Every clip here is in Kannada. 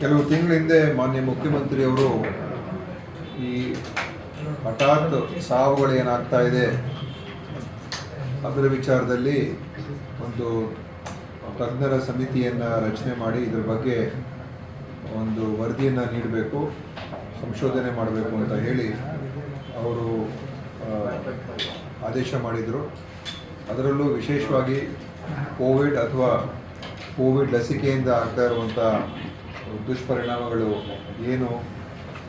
ಕೆಲವು ತಿಂಗಳ ಹಿಂದೆ ಮಾನ್ಯ ಮುಖ್ಯಮಂತ್ರಿಯವರು ಈ ಹಠಾತ್ ಸಾವುಗಳು ಏನಾಗ್ತಾ ಇದೆ ಅದರ ವಿಚಾರದಲ್ಲಿ ಒಂದು ತಜ್ಞರ ಸಮಿತಿಯನ್ನು ರಚನೆ ಮಾಡಿ ಇದ್ರ ಬಗ್ಗೆ ಒಂದು ವರದಿಯನ್ನು ನೀಡಬೇಕು, ಸಂಶೋಧನೆ ಮಾಡಬೇಕು ಅಂತ ಹೇಳಿ ಅವರು ಆದೇಶ ಮಾಡಿದರು. ಅದರಲ್ಲೂ ವಿಶೇಷವಾಗಿ ಕೋವಿಡ್ ಅಥವಾ ಕೋವಿಡ್ ಲಸಿಕೆಯಿಂದ ಆಗ್ತಾ ಇರುವಂಥ ದುಷ್ಪರಿಣಾಮಗಳು ಏನು?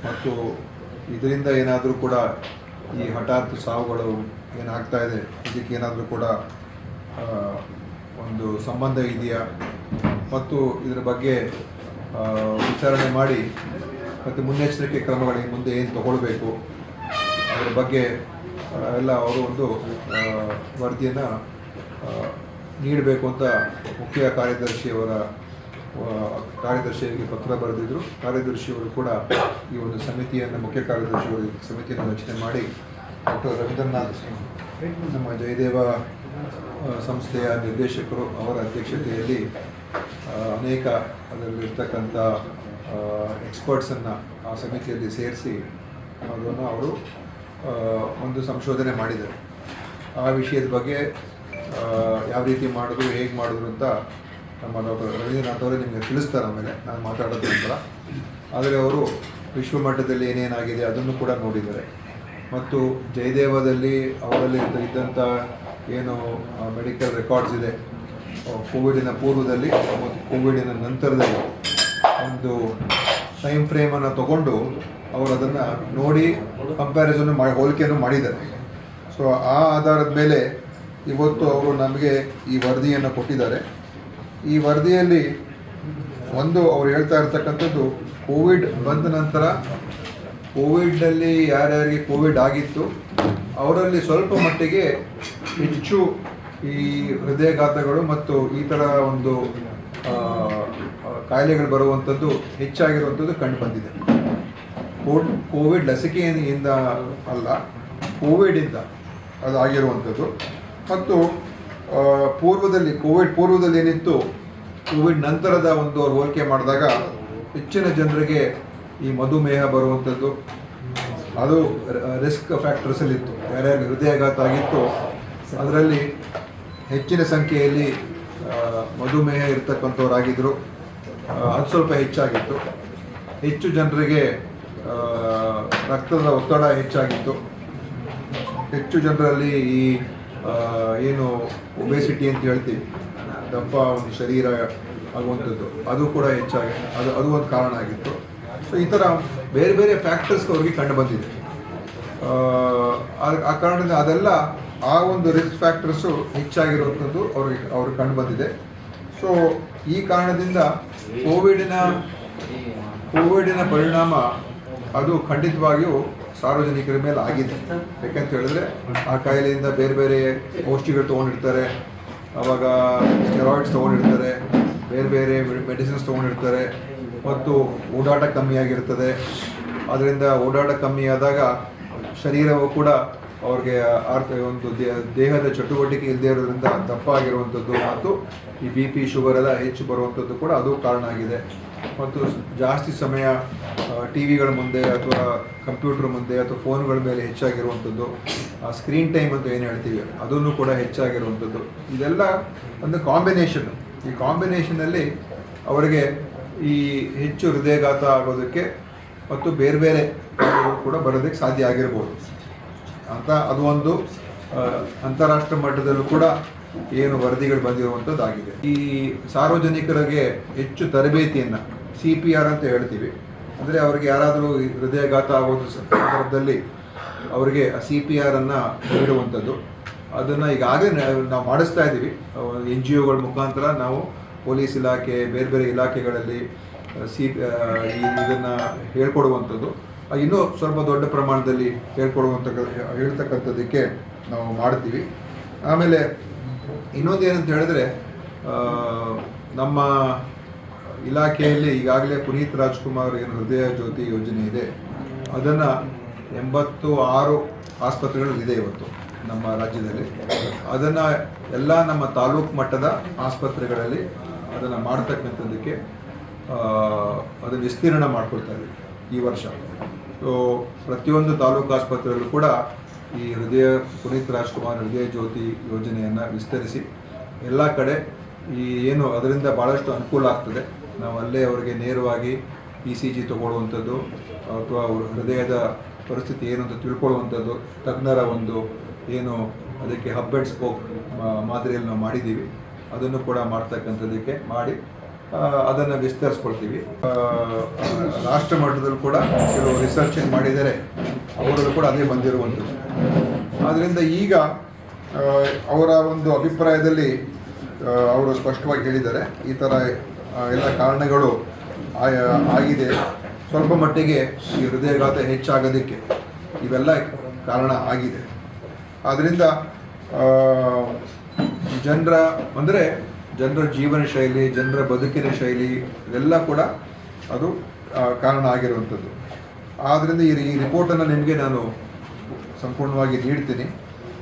ಮತ್ತು ಇದರಿಂದ ಏನಾದರೂ ಕೂಡ ಈ ಹಠಾತ್ ಸಾವುಗಳು ಏನಾಗ್ತಾ ಇದೆ? ಇದಕ್ಕೆ ಏನಾದರೂ ಕೂಡ ಒಂದು ಸಂಬಂಧ ಇದೆಯಾ? ಮತ್ತು ಇದರ ಬಗ್ಗೆ ವಿಚಾರಣೆ ಮಾಡಿ, ಮತ್ತು ಮುನ್ನೆಚ್ಚರಿಕೆ ಕ್ರಮಗಳಿಗೆ ಮುಂದೆ ಏನು ತಗೊಳ್ಬೇಕು? ಅದರ ಬಗ್ಗೆ ಎಲ್ಲ ಅವರು ಒಂದು ವರದಿಯನ್ನು ನೀಡಬೇಕು ಅಂತ ಮುಖ್ಯ ಕಾರ್ಯದರ್ಶಿಯವರ ಕಾರ್ಯದರ್ಶಿಯವರಿಗೆ ಪತ್ರ ಬರೆದಿದ್ದರು ಕಾರ್ಯದರ್ಶಿಯವರು ಕೂಡ ಈ ಒಂದು ಸಮಿತಿಯನ್ನು, ಮುಖ್ಯ ಕಾರ್ಯದರ್ಶಿಯವರು ಸಮಿತಿಯನ್ನು ರಚನೆ ಮಾಡಿ ಡಾಕ್ಟರ್ ರವೀಂದ್ರನಾಥ್ ನಮ್ಮ ಜಯದೇವ ಸಂಸ್ಥೆಯ ನಿರ್ದೇಶಕರು ಅವರ ಅಧ್ಯಕ್ಷತೆಯಲ್ಲಿ ಅನೇಕ ಅದರಲ್ಲಿರ್ತಕ್ಕಂಥ ಎಕ್ಸ್ಪರ್ಟ್ಸನ್ನು ಆ ಸಮಿತಿಯಲ್ಲಿ ಸೇರಿಸಿ ಅದನ್ನು ಅವರು ಒಂದು ಸಂಶೋಧನೆ ಮಾಡಿದರು ಆ ವಿಷಯದ ಬಗ್ಗೆ ಯಾವ ರೀತಿ ಮಾಡಿದ್ರು, ಹೇಗೆ ಮಾಡಿದ್ರು ಅಂತ ನಮ್ಮ ಡಾಕ್ಟರ್ ರವೀಂದ್ರನಾಥ್ ಅವರೇ ನಿಮಗೆ ತಿಳಿಸ್ತಾರೆ ಆಮೇಲೆ. ನಾನು ಮಾತಾಡೋದು ನಂತರ. ಆದರೆ ಅವರು ವಿಶ್ವಮಟ್ಟದಲ್ಲಿ ಏನೇನಾಗಿದೆ ಅದನ್ನು ಕೂಡ ನೋಡಿದ್ದಾರೆ. ಮತ್ತು ಜಯದೇವದಲ್ಲಿ ಅವರಲ್ಲಿ ಇದ್ದ- ಇದ್ದಂಥ ಏನು ಮೆಡಿಕಲ್ ರೆಕಾರ್ಡ್ಸ್ ಇದೆ. ಕೋವಿಡಿನ ಪೂರ್ವದಲ್ಲಿ ಮತ್ತು ಕೋವಿಡಿನ ನಂತರದಲ್ಲಿ ಒಂದು ಟೈಮ್ ಫ್ರೇಮನ್ನು ತಗೊಂಡು ಅವರು ಅದನ್ನು ನೋಡಿ ಕಂಪ್ಯಾರಿಸನ್ ಮಾಡಿ ಹೋಲಿಕೆಯನ್ನು ಮಾಡಿದ್ದಾರೆ. ಸೊ ಆ ಆಧಾರದ ಮೇಲೆ ಇವತ್ತು ಅವರು ನಮಗೆ ಈ ವರದಿಯನ್ನು ಕೊಟ್ಟಿದ್ದಾರೆ. ಈ ವರದಿಯಲ್ಲಿ ಒಂದು ಅವ್ರು ಹೇಳ್ತಾ ಇರ್ತಕ್ಕಂಥದ್ದು, ಕೋವಿಡ್ ಬಂದ ನಂತರ ಕೋವಿಡ್ನಲ್ಲಿ ಯಾರ್ಯಾರಿಗೆ ಕೋವಿಡ್ ಆಗಿತ್ತು, ಅವರಲ್ಲಿ ಸ್ವಲ್ಪ ಮಟ್ಟಿಗೆ ಹೆಚ್ಚು ಈ ಹೃದಯಘಾತಗಳು ಮತ್ತು ಈ ಥರ ಒಂದು ಕಾಯಿಲೆಗಳು ಬರುವಂಥದ್ದು ಹೆಚ್ಚಾಗಿರುವಂಥದ್ದು ಕಂಡು ಬಂದಿದೆ. ಕೋವಿಡ್ ಲಸಿಕೆಯಿಂದ ಅಲ್ಲ ಕೋವಿಡಿಂದ ಅದು ಆಗಿರುವಂಥದ್ದು. ಮತ್ತು ಪೂರ್ವದಲ್ಲಿ, ಕೋವಿಡ್ ಪೂರ್ವದಲ್ಲಿ ಏನಿತ್ತು, ಕೋವಿಡ್ ನಂತರದ ಒಂದು ಹೋಲಿಕೆ ಮಾಡಿದಾಗ ಹೆಚ್ಚಿನ ಜನರಿಗೆ ಈ ಮಧುಮೇಹ ಬರುವಂಥದ್ದು, ಅದು ರಿಸ್ಕ್ ಫ್ಯಾಕ್ಟರ್ಸಲ್ಲಿತ್ತು. ಯಾರ್ಯಾರು ಹೃದಯಾಘಾತ ಆಗಿತ್ತು ಅದರಲ್ಲಿ ಹೆಚ್ಚಿನ ಸಂಖ್ಯೆಯಲ್ಲಿ ಮಧುಮೇಹ ಇರ್ತಕ್ಕಂಥವ್ರಾಗಿದ್ದರು ಅದು ಸ್ವಲ್ಪ ಹೆಚ್ಚಾಗಿತ್ತು. ಹೆಚ್ಚು ಜನರಿಗೆ ರಕ್ತದ ಒತ್ತಡ ಹೆಚ್ಚಾಗಿತ್ತು. ಹೆಚ್ಚು ಜನರಲ್ಲಿ ಈ ಏನು ಒಬೆಸಿಟಿ ಅಂತ ಹೇಳ್ತೀವಿ. ದಪ್ಪ ಒಂದು ಶರೀರ ಆಗುವಂಥದ್ದು. ಅದು ಕೂಡ ಹೆಚ್ಚಾಗಿ ಅದು ಅದು ಒಂದು ಕಾರಣ ಆಗಿತ್ತು. ಸೊ ಈ ಥರ ಬೇರೆ ಬೇರೆ ಫ್ಯಾಕ್ಟರ್ಸ್ ಅವ್ರಿಗೆ ಕಂಡು ಬಂದಿದೆ. ಆ, ಕಾರಣದಿಂದ ಅದೆಲ್ಲ ಆ ಒಂದು ರಿಸ್ಕ್ ಫ್ಯಾಕ್ಟರ್ಸು ಹೆಚ್ಚಾಗಿರುವಂಥದ್ದು ಅವ್ರಿಗೆ ಅವ್ರಿಗೆ ಕಂಡು ಬಂದಿದೆ. ಸೊ ಈ ಕಾರಣದಿಂದ ಕೋವಿಡಿನ ಕೋವಿಡಿನ ಪರಿಣಾಮ ಅದು ಖಂಡಿತವಾಗಿಯೂ ಸಾರ್ವಜನಿಕರ ಮೇಲೆ ಆಗಿದೆ. ಯಾಕಂತ ಹೇಳಿದ್ರೆ ಆ ಕಾಯಿಲೆಯಿಂದ ಬೇರೆ ಬೇರೆ ಔಷಧಿಗಳು ತೊಗೊಂಡಿರ್ತಾರೆ. ಅವಾಗ ಸ್ಟೆರಾಯ್ಡ್ಸ್ ತೊಗೊಂಡಿರ್ತಾರೆ. ಬೇರೆ ಬೇರೆ ಮೆಡಿಸಿನ್ಸ್ ತೊಗೊಂಡಿರ್ತಾರೆ. ಮತ್ತು ಓಡಾಟ ಕಮ್ಮಿ ಆಗಿರ್ತದೆ. ಅದರಿಂದ ಓಡಾಟ ಕಮ್ಮಿ ಆದಾಗ ಶರೀರವು ಕೂಡ ಅವ್ರಿಗೆ ಆರ್ಥ ಒಂದು ದೇಹದ ಚಟುವಟಿಕೆ ಇಲ್ಲದೆ ಇರೋದ್ರಿಂದ ದಪ್ಪ ಆಗಿರುವಂಥದ್ದು ಮತ್ತು ಈ ಬಿ ಪಿ ಶುಗರ್ ಎಲ್ಲ ಹೆಚ್ಚು ಬರುವಂಥದ್ದು ಕೂಡ ಅದು ಕಾರಣ ಆಗಿದೆ. ಮತ್ತು ಜಾಸ್ತಿ ಸಮಯ ಟಿ ವಿಗಳ ಮುಂದೆ ಅಥವಾ ಕಂಪ್ಯೂಟರ್ ಮುಂದೆ ಅಥವಾ ಫೋನ್ಗಳ ಮೇಲೆ ಹೆಚ್ಚಾಗಿರುವಂಥದ್ದು, ಆ, ಸ್ಕ್ರೀನ್ ಟೈಮ್ ಅಂತ ಏನು ಹೇಳ್ತೀವಿ, ಅದನ್ನು ಕೂಡ ಹೆಚ್ಚಾಗಿರುವಂಥದ್ದು. ಇದೆಲ್ಲ ಒಂದು ಕಾಂಬಿನೇಷನ್. ಈ ಕಾಂಬಿನೇಷನಲ್ಲಿ ಅವರಿಗೆ ಈ ಹೆಚ್ಚು ಹೃದಯಘಾತ ಆಗೋದಕ್ಕೆ ಮತ್ತು ಬೇರೆ ಬೇರೆ ಕೂಡ ಬರೋದಕ್ಕೆ ಸಾಧ್ಯ ಆಗಿರ್ಬೋದು. ಅಂತ ಅದು ಒಂದು ಅಂತಾರಾಷ್ಟ್ರೀಯ ಅಂತಾರಾಷ್ಟ್ರ ಮಟ್ಟದಲ್ಲೂ ಕೂಡ ಏನು ವರದಿಗಳು ಬಂದಿರುವಂಥದ್ದಾಗಿದೆ. ಈ ಸಾರ್ವಜನಿಕರಿಗೆ ಹೆಚ್ಚು ತರಬೇತಿಯನ್ನು ಸಿ ಪಿ ಆರ್ ಅಂತ ಹೇಳ್ತೀವಿ. ಅಂದರೆ ಅವರಿಗೆ ಯಾರಾದರೂ ಹೃದಯಘಾತ ಆಗೋದು ಸಂದರ್ಭದಲ್ಲಿ ಅವರಿಗೆ ಸಿ ಪಿ ಆರನ್ನು ನೀಡುವಂಥದ್ದು. ಅದನ್ನು ಈಗಾಗಲೇ ನಾವು ಮಾಡಿಸ್ತಾ ಇದ್ದೀವಿ. ಎನ್ ಜಿ ಒಗಳ ಮುಖಾಂತರ ನಾವು ಪೊಲೀಸ್ ಇಲಾಖೆ, ಬೇರೆ ಬೇರೆ ಇಲಾಖೆಗಳಲ್ಲಿ ಸಿ ಇದನ್ನು ಹೇಳ್ಕೊಡುವಂಥದ್ದು. ಇನ್ನೂ ಸ್ವಲ್ಪ ದೊಡ್ಡ ಪ್ರಮಾಣದಲ್ಲಿ ಹೇಳ್ಕೊಡುವಂಥ ಹೇಳ್ತಕ್ಕಂಥದ್ದಕ್ಕೆ ನಾವು ಮಾಡ್ತೀವಿ. ಆಮೇಲೆ ಇನ್ನೊಂದು ಏನಂತ ಹೇಳಿದ್ರೆ ನಮ್ಮ ಇಲಾಖೆಯಲ್ಲಿ ಈಗಾಗಲೇ ಪುನೀತ್ ರಾಜ್ಕುಮಾರ್ ಏನು ಹೃದಯ ಜ್ಯೋತಿ ಯೋಜನೆ ಇದೆ. ಅದನ್ನು ಎಂಬತ್ತು ಆರು ಆಸ್ಪತ್ರೆಗಳು ಇದೆ ಇವತ್ತು ನಮ್ಮ ರಾಜ್ಯದಲ್ಲಿ. ಅದನ್ನು ಎಲ್ಲ ನಮ್ಮ ತಾಲೂಕು ಮಟ್ಟದ ಆಸ್ಪತ್ರೆಗಳಲ್ಲಿ ಅದನ್ನು ಮಾಡ್ತಕ್ಕಂಥದ್ದಕ್ಕೆ ಅದನ್ನು ವಿಸ್ತೀರ್ಣ ಮಾಡ್ಕೊಳ್ತಾ ಇದ್ದೀವಿ ಈ ವರ್ಷ. ಪ್ರತಿಯೊಂದು ತಾಲೂಕು ಆಸ್ಪತ್ರೆಯಲ್ಲೂ ಕೂಡ ಈ ಹೃದಯ ಪುನೀತ್ ರಾಜ್ಕುಮಾರ್ ಹೃದಯ ಜ್ಯೋತಿ ಯೋಜನೆಯನ್ನು ವಿಸ್ತರಿಸಿ ಎಲ್ಲ ಕಡೆ ಈ ಏನು ಅದರಿಂದ ಭಾಳಷ್ಟು ಅನುಕೂಲ ಆಗ್ತದೆ. ನಾವು ಅಲ್ಲೇ ಅವರಿಗೆ ನೇರವಾಗಿ ಇ ಸಿ ಜಿ ತಗೊಳ್ಳುವಂಥದ್ದು ಅಥವಾ ಅವ್ರ ಹೃದಯದ ಪರಿಸ್ಥಿತಿ ಏನು ಅಂತ ತಿಳ್ಕೊಳ್ಳುವಂಥದ್ದು, ತಜ್ಞರ ಒಂದು ಏನು ಅದಕ್ಕೆ ಹಬ್ ಅಂಡ್ ಸ್ಪೋಕ್ ಮಾದರಿಯಲ್ಲಿ ನಾವು ಮಾಡಿದ್ದೀವಿ. ಅದನ್ನು ಕೂಡ ಮಾಡ್ತಕ್ಕಂಥದ್ದಕ್ಕೆ ಮಾಡಿ ಅದನ್ನು ವಿಸ್ತರಿಸ್ಕೊಳ್ತೀವಿ. ರಾಷ್ಟ್ರ ಮಟ್ಟದಲ್ಲಿ ಕೂಡ ಕೆಲವು ರಿಸರ್ಚ್ ಏನು ಮಾಡಿದ್ದಾರೆ ಅವರಲ್ಲೂ ಕೂಡ ಅದೇ ಬಂದಿರುವಂಥದ್ದು. ಆದ್ದರಿಂದ ಈಗ ಅವರ ಒಂದು ಅಭಿಪ್ರಾಯದಲ್ಲಿ ಅವರು ಸ್ಪಷ್ಟವಾಗಿ ಹೇಳಿದ್ದಾರೆ. ಈ ಥರ ಎಲ್ಲ ಕಾರಣಗಳು ಆಗಿದೆ. ಸ್ವಲ್ಪ ಮಟ್ಟಿಗೆ ಈ ಹೃದಯಘಾತ ಹೆಚ್ಚಾಗೋದಕ್ಕೆ ಇವೆಲ್ಲ ಕಾರಣ ಆಗಿದೆ. ಆದ್ದರಿಂದ ಜನರ, ಅಂದರೆ ಜನರ ಜೀವನ ಶೈಲಿ, ಜನರ ಬದುಕಿನ ಶೈಲಿ, ಇದೆಲ್ಲ ಕೂಡ ಅದು ಕಾರಣ ಆಗಿರುವಂಥದ್ದು. ಆದ್ದರಿಂದ ಈ ಈ ರಿಪೋರ್ಟನ್ನು ನಿಮಗೆ ನಾನು ಸಂಪೂರ್ಣವಾಗಿ ನೀಡ್ತೀನಿ.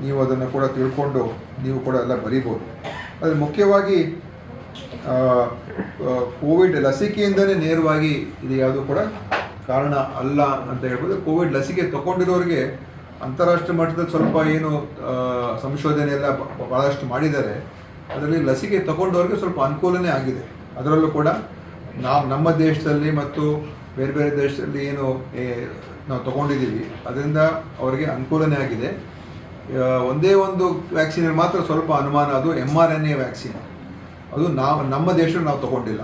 ನೀವು ಅದನ್ನು ಕೂಡ ತಿಳ್ಕೊಂಡು ನೀವು ಕೂಡ ಎಲ್ಲ ಬರೀಬೋದು. ಆದರೆ ಮುಖ್ಯವಾಗಿ ಕೋವಿಡ್ ಲಸಿಕೆಯಿಂದಲೇ ನೇರವಾಗಿ ಇದು ಯಾವುದು ಕೂಡ ಕಾರಣ ಅಲ್ಲ ಅಂತ ಹೇಳ್ಬೋದು. ಕೋವಿಡ್ ಲಸಿಕೆ ತಗೊಂಡಿರೋರಿಗೆ ಅಂತಾರಾಷ್ಟ್ರೀಯ ಮಟ್ಟದಲ್ಲಿ ಸ್ವಲ್ಪ ಏನು ಸಂಶೋಧನೆ ಎಲ್ಲ ಭಾಳಷ್ಟು ಮಾಡಿದ್ದಾರೆ. ಅದರಲ್ಲಿ ಲಸಿಕೆ ತಗೊಂಡವ್ರಿಗೆ ಸ್ವಲ್ಪ ಅನುಕೂಲನೇ ಆಗಿದೆ. ಅದರಲ್ಲೂ ಕೂಡ ನಾವು ನಮ್ಮ ದೇಶದಲ್ಲಿ ಮತ್ತು ಬೇರೆ ಬೇರೆ ದೇಶದಲ್ಲಿ ಏನು ನಾವು ತಗೊಂಡಿದ್ದೀವಿ. ಅದರಿಂದ ಅವರಿಗೆ ಅನುಕೂಲನೇ ಆಗಿದೆ. ಒಂದೇ ಒಂದು ವ್ಯಾಕ್ಸಿನ್ ಮಾತ್ರ ಸ್ವಲ್ಪ ಅನುಮಾನ. ಅದು M R N A vaccine. ಅದು ನಾವು ನಮ್ಮ ದೇಶದಲ್ಲಿ ನಾವು ತಗೊಂಡಿಲ್ಲ.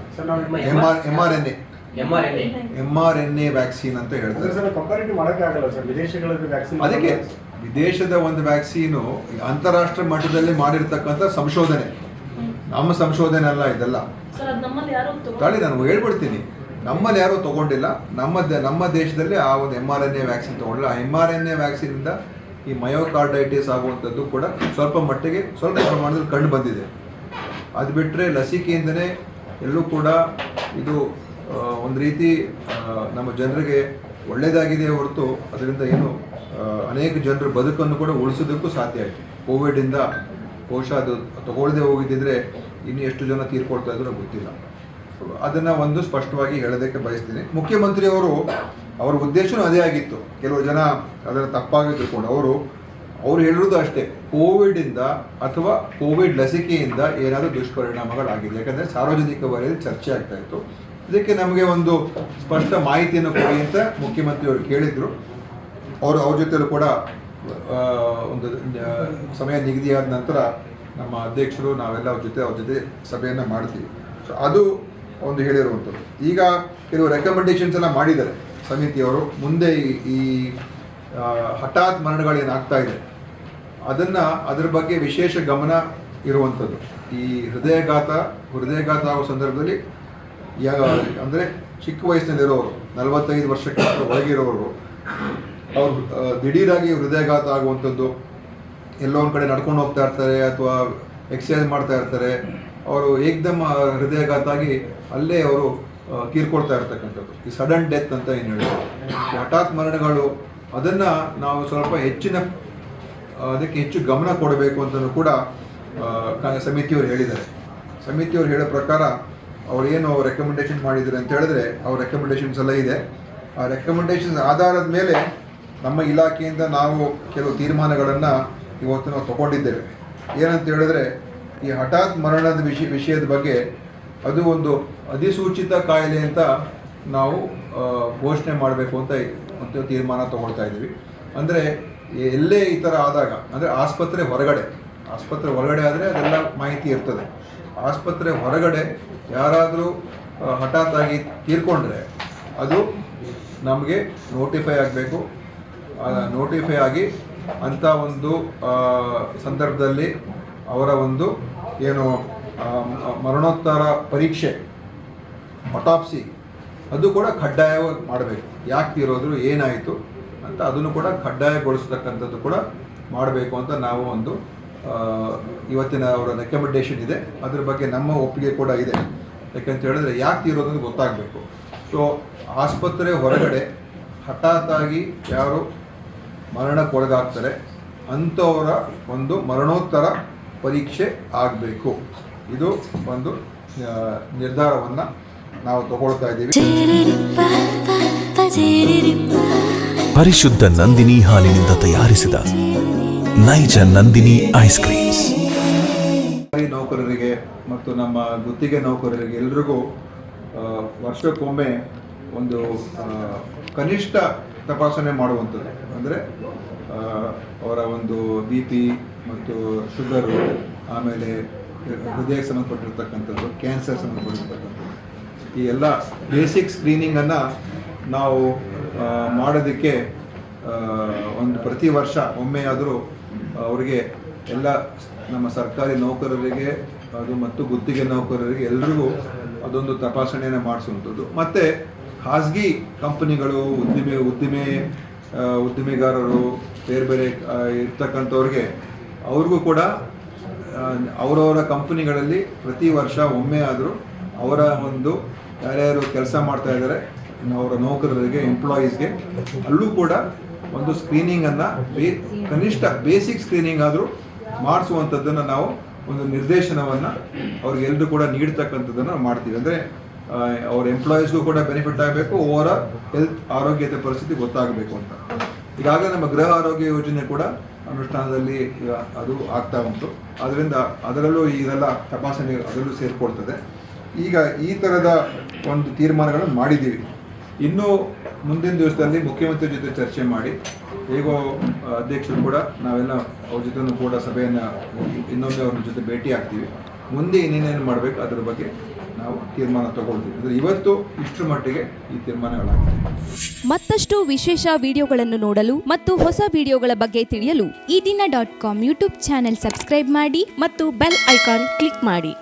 M R M R N A M R N A M R N A vaccine ಅಂತ ಹೇಳ್ತಾರೆ. ಸರ್ ಕಂಪಾರಿಟಿವ್ ಮಾಡಕ್ಕೆ ಆಗಲ್ಲ ಸರ್. ವಿದೇಶಗಳಲ್ಲಿ ವ್ಯಾಕ್ಸಿನ್ ಅದಕ್ಕೆ ವಿದೇಶದ ಒಂದು ವ್ಯಾಕ್ಸಿನು ಅಂತಾರಾಷ್ಟ್ರೀಯ ಮಟ್ಟದಲ್ಲಿ ಮಾಡಿರ್ತಕ್ಕಂಥ ಸಂಶೋಧನೆ. ನಮ್ಮ ಸಂಶೋಧನೆ ಅಲ್ಲ ಇದೆಲ್ಲ. ತಾಳಿ ನಾನು ಹೇಳ್ಬಿಡ್ತೀನಿ. ನಮ್ಮಲ್ಲಿ ಯಾರೂ ತಗೊಂಡಿಲ್ಲ. ನಮ್ಮ ದ- ನಮ್ಮ ದೇಶದಲ್ಲಿ ಆ ಒಂದು M R N A vaccine ತಗೊಂಡಿಲ್ಲ. ಆ ಎಂ ಆರ್ ಎನ್ ಎ ವ್ಯಾಕ್ಸಿನಿಂದ ಈ ಮಯೋಕಾರ್ಡೈಟಿಸ್ ಆಗುವಂಥದ್ದು ಕೂಡ ಸ್ವಲ್ಪ ಮಟ್ಟಿಗೆ ಸ್ವಲ್ಪ ಪ್ರಮಾಣದಲ್ಲಿ ಕಂಡು ಬಂದಿದೆ. ಅದು ಬಿಟ್ಟರೆ ಲಸಿಕೆಯಿಂದನೇ ಎಲ್ಲೂ ಕೂಡ ಇದು ಒಂದು ರೀತಿ ನಮ್ಮ ಜನರಿಗೆ ಒಳ್ಳೆಯದಾಗಿದೆ ಹೊರತು ಅದರಿಂದ ಏನು ಅನೇಕ ಜನರ ಬದುಕನ್ನು ಕೂಡ ಉಳಿಸೋದಕ್ಕೂ ಸಾಧ್ಯ ಆಯಿತು. ಕೋವಿಡಿಂದ ಬಹುಶಃ ಅದು ತಗೊಳ್ಳದೆ ಹೋಗಿದ್ದಿದ್ರೆ ಇನ್ನು ಎಷ್ಟು ಜನ ತೀರ್ಕೊಳ್ತಾ ಇದ್ರು ಗೊತ್ತಿಲ್ಲ. ಅದನ್ನು ಒಂದು ಸ್ಪಷ್ಟವಾಗಿ ಹೇಳೋದಕ್ಕೆ ಬಯಸ್ತೀನಿ. ಮುಖ್ಯಮಂತ್ರಿಯವರು ಅವರ ಉದ್ದೇಶನೂ ಅದೇ ಆಗಿತ್ತು. ಕೆಲವು ಜನ ಅದನ್ನು ತಪ್ಪಾಗಿ ತಿಳ್ಕೊಂಡು ಅವರು, ಅವ್ರು ಹೇಳಿರೋದು ಅಷ್ಟೇ ಕೋವಿಡಿಂದ ಅಥವಾ ಕೋವಿಡ್ ಲಸಿಕೆಯಿಂದ ಏನಾದರೂ ದುಷ್ಪರಿಣಾಮಗಳಾಗಿದೆ. ಯಾಕಂದರೆ ಸಾರ್ವಜನಿಕ ವಲಯದಲ್ಲಿ ಚರ್ಚೆ ಆಗ್ತಾ ಇತ್ತು. ಇದಕ್ಕೆ ನಮಗೆ ಒಂದು ಸ್ಪಷ್ಟ ಮಾಹಿತಿಯನ್ನು ಕೊಡಿ ಅಂತ ಮುಖ್ಯಮಂತ್ರಿಯವರು ಕೇಳಿದರು. ಅವರು ಅವ್ರ ಜೊತೆಯಲ್ಲೂ ಕೂಡ ಒಂದು ಸಮಯ ನಿಗದಿಯಾದ ನಂತರ ನಮ್ಮ ಅಧ್ಯಕ್ಷರು ನಾವೆಲ್ಲ ಅವ್ರ ಜೊತೆ ಅವ್ರ ಜೊತೆ ಸಭೆಯನ್ನು ಮಾಡ್ತೀವಿ. ಸೊ ಅದು ಒಂದು ಹೇಳಿರುವಂಥದ್ದು. ಈಗ ಕೆಲವು ರೆಕಮೆಂಡೇಷನ್ಸ್ ಎಲ್ಲ ಮಾಡಿದ್ದಾರೆ ಸಮಿತಿಯವರು. ಮುಂದೆ ಈ- ಹಠಾತ್ ಮರಣಗಳೇನಾಗ್ತಾ ಇದೆ, ಅದನ್ನು ಅದರ ಬಗ್ಗೆ ವಿಶೇಷ ಗಮನ ಇರುವಂಥದ್ದು. ಈ ಹೃದಯಘಾತ ಹೃದಯಘಾತ ಆಗೋ ಸಂದರ್ಭದಲ್ಲಿ ಅಂದರೆ ಚಿಕ್ಕ ವಯಸ್ಸಿನಲ್ಲಿರೋರು, ನಲವತ್ತೈದು ವರ್ಷಕ್ಕೆ ಒಳಗಿರೋರು ಅವ್ರು ದಿಢೀರಾಗಿ ಹೃದಯಘಾತ ಆಗುವಂಥದ್ದು. ಎಲ್ಲೋ ಒಂದು ಕಡೆ ನಡ್ಕೊಂಡು ಹೋಗ್ತಾ ಇರ್ತಾರೆ ಅಥವಾ ಎಕ್ಸಸೈಸ್ ಮಾಡ್ತಾ ಇರ್ತಾರೆ. ಅವರು ಏಕ್ದಮ್ ಹೃದಯಘಾತ ಆಗಿ ಅಲ್ಲೇ ಅವರು ತೀರ್ಕೊಳ್ತಾ ಇರ್ತಕ್ಕಂಥದ್ದು. ಈ ಸಡನ್ ಡೆತ್ ಅಂತ ಏನು ಹೇಳ್ತಾರೆ ಹಠಾತ್ ಮರಣಗಳು, ಅದನ್ನು ನಾವು ಸ್ವಲ್ಪ ಹೆಚ್ಚಿನ ಅದಕ್ಕೆ ಹೆಚ್ಚು ಗಮನ ಕೊಡಬೇಕು ಅಂತಲೂ ಕೂಡ ಸಮಿತಿಯವರು ಹೇಳಿದ್ದಾರೆ. ಸಮಿತಿಯವರು ಹೇಳೋ ಪ್ರಕಾರ ಅವ್ರು ಏನು ರೆಕಮೆಂಡೇಶನ್ ಮಾಡಿದ್ದಾರೆ ಅಂತ ಹೇಳಿದ್ರೆ ಅವ್ರ ರೆಕಮೆಂಡೇಶನ್ಸ್ ಎಲ್ಲ ಇದೆ. ಆ ರೆಕಮೆಂಡೇಶನ್ಸ್ ಆಧಾರದ ಮೇಲೆ ನಮ್ಮ ಇಲಾಖೆಯಿಂದ ನಾವು ಕೆಲವು ತೀರ್ಮಾನಗಳನ್ನು ಇವತ್ತು ನಾವು ತಗೊಂಡಿದ್ದೇವೆ. ಏನಂತ ಹೇಳಿದ್ರೆ, ಈ ಹಠಾತ್ ಮರಣದ ವಿಷಯ ವಿಷಯದ ಬಗ್ಗೆ ಅದು ಒಂದು ಅಧಿಸೂಚಿತ ಕಾಯಿಲೆ ಅಂತ ನಾವು ಘೋಷಣೆ ಮಾಡಬೇಕು ಅಂತ ಒಂದು ತೀರ್ಮಾನ ತಗೊಳ್ತಾ ಇದ್ದೀವಿ. ಅಂದರೆ, ಎಲ್ಲೇ ಈ ಥರ ಆದಾಗ, ಅಂದರೆ ಆಸ್ಪತ್ರೆ ಹೊರಗಡೆ ಆಸ್ಪತ್ರೆ ಹೊರಗಡೆ ಆದರೆ ಅದೆಲ್ಲ ಮಾಹಿತಿ ಇರ್ತದೆ. ಆಸ್ಪತ್ರೆ ಹೊರಗಡೆ ಯಾರಾದರೂ ಹಠಾತ್ ಆಗಿ ತೀರ್ಕೊಂಡ್ರೆ ಅದು ನಮಗೆ ನೋಟಿಫೈ ಆಗಬೇಕು. ನೋಟಿಫೈ ಆಗಿ ಅಂಥ ಒಂದು ಸಂದರ್ಭದಲ್ಲಿ ಅವರ ಒಂದು ಏನು ಮರಣೋತ್ತರ ಪರೀಕ್ಷೆ ಅಟಾಪ್ಸಿ ಅದು ಕೂಡ ಕಡ್ಡಾಯವಾಗಿ ಮಾಡಬೇಕು. ಯಾಕೆ ತೀರೋದ್ರು ಏನಾಯಿತು ಅಂತ ಅದನ್ನು ಕೂಡ ಕಡ್ಡಾಯಗೊಳಿಸತಕ್ಕಂಥದ್ದು ಕೂಡ ಮಾಡಬೇಕು ಅಂತ ನಾವು ಒಂದು ಇವತ್ತಿನ ಅವರ ರೆಕಮೆಂಡೇಶನ್ ಇದೆ. ಅದ್ರ ಬಗ್ಗೆ ನಮ್ಮ ಒಪ್ಪಿಗೆ ಕೂಡ ಇದೆ. ಯಾಕಂತ ಹೇಳಿದ್ರೆ ಯಾಕೆ ಅಂತ ಗೊತ್ತಾಗಬೇಕು. ಸೊ ಆಸ್ಪತ್ರೆ ಹೊರಗಡೆ ಹಠಾತ್ತಾಗಿ ಯಾರು ಮರಣಕ್ಕೊಳಗಾಗ್ತಾರೆ. ಅಂಥವರ ಒಂದು ಮರಣೋತ್ತರ ಪರೀಕ್ಷೆ ಆಗಬೇಕು. ಇದು ಒಂದು ನಿರ್ಧಾರವನ್ನು ನಾವು ತಗೊಳ್ತಾ ಇದ್ದೀವಿ. ಪರಿಶುದ್ಧ ನಂದಿನಿ ಹಾಲಿನಿಂದ ತಯಾರಿಸಿದ ನೈಜ ನಂದಿನಿ ಐಸ್ ಕ್ರೀಮ್ಸ್. ಸರ್ಕಾರಿ ನೌಕರರಿಗೆ ಮತ್ತು ನಮ್ಮ ಗುತ್ತಿಗೆ ನೌಕರರಿಗೆ ಎಲ್ರಿಗೂ ವರ್ಷಕ್ಕೊಮ್ಮೆ ಒಂದು ಕನಿಷ್ಠ ತಪಾಸಣೆ ಮಾಡುವಂಥದ್ದು. ಅಂದರೆ ಅವರ ಒಂದು ಬಿ ಪಿ ಮತ್ತು ಶುಗರು, ಆಮೇಲೆ ಹೃದಯಕ್ಕೆ ಸಂಬಂಧಪಟ್ಟಿರ್ತಕ್ಕಂಥದ್ದು, ಕ್ಯಾನ್ಸರ್ ಸಂಬಂಧಪಟ್ಟಿರ್ತಕ್ಕಂಥದ್ದು. ಈ ಎಲ್ಲ ಬೇಸಿಕ್ ಸ್ಕ್ರೀನಿಂಗನ್ನು ನಾವು ಮಾಡೋದಕ್ಕೆ ಒಂದು ಪ್ರತಿ ವರ್ಷ ಒಮ್ಮೆಯಾದರೂ ಅವರಿಗೆ ಎಲ್ಲ ನಮ್ಮ ಸರ್ಕಾರಿ ನೌಕರರಿಗೆ ಅದು ಮತ್ತು ಗುತ್ತಿಗೆ ನೌಕರರಿಗೆ ಎಲ್ರಿಗೂ ಅದೊಂದು ತಪಾಸಣೆಯನ್ನು ಮಾಡಿಸುವಂಥದ್ದು. ಮತ್ತು ಖಾಸಗಿ ಕಂಪನಿಗಳು, ಉದ್ದಿಮೆ ಉದ್ದಿಮೆ ಉದ್ದಿಮೆಗಾರರು, ಬೇರೆ ಬೇರೆ ಇರ್ತಕ್ಕಂಥವ್ರಿಗೆ ಅವ್ರಿಗೂ ಕೂಡ ಅವರವರ ಕಂಪನಿಗಳಲ್ಲಿ ಪ್ರತಿ ವರ್ಷ ಒಮ್ಮೆ ಆದರೂ ಅವರ ಒಂದು ಯಾರ್ಯಾರು ಕೆಲಸ ಮಾಡ್ತಾ ಇದ್ದಾರೆ ಅವರ ನೌಕರರಿಗೆ ಎಂಪ್ಲಾಯೀಸ್ಗೆ ಅಲ್ಲೂ ಕೂಡ ಒಂದು ಸ್ಕ್ರೀನಿಂಗನ್ನು ಬೇ, ಕನಿಷ್ಠ ಬೇಸಿಕ್ ಸ್ಕ್ರೀನಿಂಗ್ ಆದರೂ ಮಾಡಿಸುವಂಥದ್ದನ್ನು ನಾವು ಒಂದು ನಿರ್ದೇಶನವನ್ನು ಅವ್ರಿಗೆಲ್ಲರೂ ಕೂಡ ನೀಡ್ತಕ್ಕಂಥದ್ದನ್ನು ಮಾಡ್ತೀವಿ. ಅಂದರೆ ಅವ್ರ ಎಂಪ್ಲಾಯೀಸ್ಗೂ ಕೂಡ ಬೆನಿಫಿಟ್ ಆಗಬೇಕು ಓವರ್ ಹೆಲ್ತ್ ಆರೋಗ್ಯದ ಪರಿಸ್ಥಿತಿ ಗೊತ್ತಾಗಬೇಕು ಅಂತ. ಈಗಾಗಲೇ ನಮ್ಮ ಗೃಹ ಆರೋಗ್ಯ ಯೋಜನೆ ಕೂಡ ಅನುಷ್ಠಾನದಲ್ಲಿ ಅದು ಆಗ್ತಾ ಉಂಟು. ಅದರಿಂದ ಅದರಲ್ಲೂ ಇದೆಲ್ಲ ತಪಾಸಣೆ ಅದರಲ್ಲೂ ಸೇರಿಕೊಳ್ತದೆ. ಈಗ ಈ ಥರದ ಒಂದು ತೀರ್ಮಾನಗಳನ್ನು ಮಾಡಿದ್ದೀವಿ. ಇನ್ನೂ ಮುಂದಿನ ದಿವಸದಲ್ಲಿ ಮುಖ್ಯಮಂತ್ರಿ ಜೊತೆ ಚರ್ಚೆ ಮಾಡಿ, ಹೇಗೋ ಅಧ್ಯಕ್ಷರು ಕೂಡ ನಾವೆಲ್ಲ ಅವ್ರ ಜೊತೆ ಕೂಡ ಸಭೆಯನ್ನು ಇನ್ನೊಮ್ಮೆ ಅವ್ರ ಜೊತೆ ಭೇಟಿ ಆಗ್ತೀವಿ ಮುಂದೆ ಇನ್ನೇನೇನು ಮಾಡಬೇಕು ಅದರ ಬಗ್ಗೆ ನಾವು ತೀರ್ಮಾನ ತಗೊಳ್ತೀವಿ. ಅಂದರೆ ಇವತ್ತು ಇಷ್ಟರ ಮಟ್ಟಿಗೆ ಈ ತೀರ್ಮಾನಗಳಾಗಿದೆ ಮತ್ತಷ್ಟು ವಿಶೇಷ ವಿಡಿಯೋಗಳನ್ನು ನೋಡಲು ಮತ್ತು ಹೊಸ ವಿಡಿಯೋಗಳ ಬಗ್ಗೆ ತಿಳಿಯಲು ಈ ದಿನ dot com YouTube channel subscribe ಮಾಡಿ ಮತ್ತು ಬೆಲ್ ಐಕಾನ್ ಕ್ಲಿಕ್ ಮಾಡಿ.